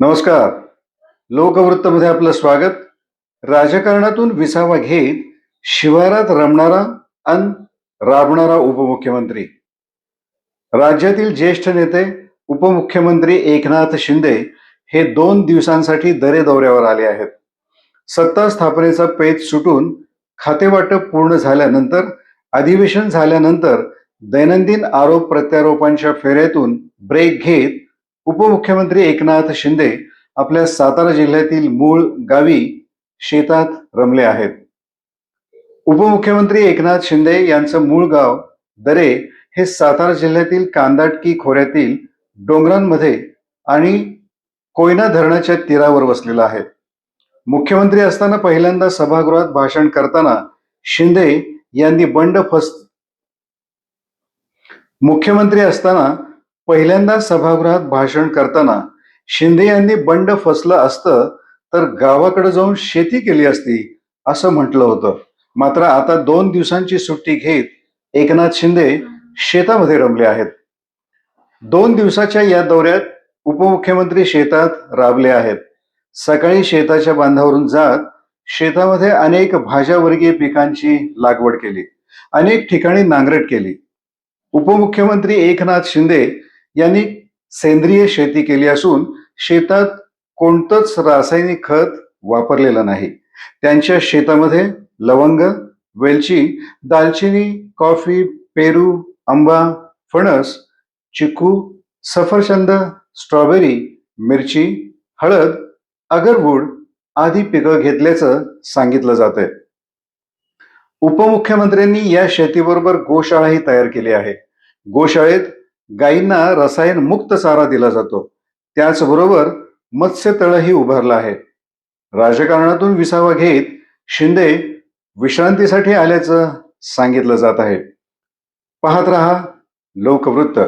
नमस्कार. लोकवृत्तमध्ये आपलं स्वागत. राजकारणातून विसावा घेत शिवारात रमणारा अन राबणारा उपमुख्यमंत्री. राज्यातील ज्येष्ठ नेते उपमुख्यमंत्री एकनाथ शिंदे हे दोन दिवसांसाठी दरे दौऱ्यावर आले आहेत. सत्ता स्थापनेचा पेच सुटून खातेवाटप पूर्ण झाल्यानंतर अधिवेशन झाल्यानंतर दैनंदिन आरोप प्रत्यारोपांच्या फेऱ्यातून ब्रेक घेत उपमुख्यमंत्री एकनाथ शिंदे आपल्या सातारा जिल्ह्यातील मूळ गावी शेतात रमले आहेत. उपमुख्यमंत्री एकनाथ शिंदे यांचं मूळ गाव दरे हे सातारा जिल्ह्यातील कांदाटकी खोऱ्यातील डोंगरांमध्ये आणि कोयना धरणाच्या तीरावर वसलेलं आहे. मुख्यमंत्री असताना पहिल्यांदा सभागृहात भाषण करताना शिंदे यांनी बंड फस मुख्यमंत्री असताना पहिल्यांदा सभागृहात भाषण करताना शिंदे यांनी बंड फसलं असतं तर गावाकडे जाऊन शेती केली असती असं म्हटलं होतं. मात्र आता दोन दिवसांची सुट्टी घेत एकनाथ शिंदे शेतामध्ये रमले आहेत. दोन दिवसाच्या या दौऱ्यात उपमुख्यमंत्री शेतात राबले आहेत. सकाळी शेताच्या बांधावरून जात शेतामध्ये अनेक भाज्यावर्गीय पिकांची लागवड केली. अनेक ठिकाणी नांगरट केली. उपमुख्यमंत्री एकनाथ शिंदे यांनी सेंद्रिय शेती केली असून शेतात कोणतंच रासायनिक खत वापरलेलं नाही. त्यांच्या शेतामध्ये लवंग वेलची दालचिनी कॉफी पेरू आंबा फणस चिकू सफरचंद स्ट्रॉबेरी मिरची हळद अगरवूड आदी पिकं घेतल्याचं सांगितलं जात आहे उपमुख्यमंत्र्यांनी या शेतीबरोबर गोशाळाही तयार केली आहे. गोशाळेत गायींना रसायन मुक्त चारा दिला जातो. त्याचबरोबर मत्स्यतळही उभारला उभारलं आहे. राजकारणातून विसावा घेत शिंदे विश्रांतीसाठी आल्याचं सांगितलं जात आहे. पाहत रहा लोकवृत्त.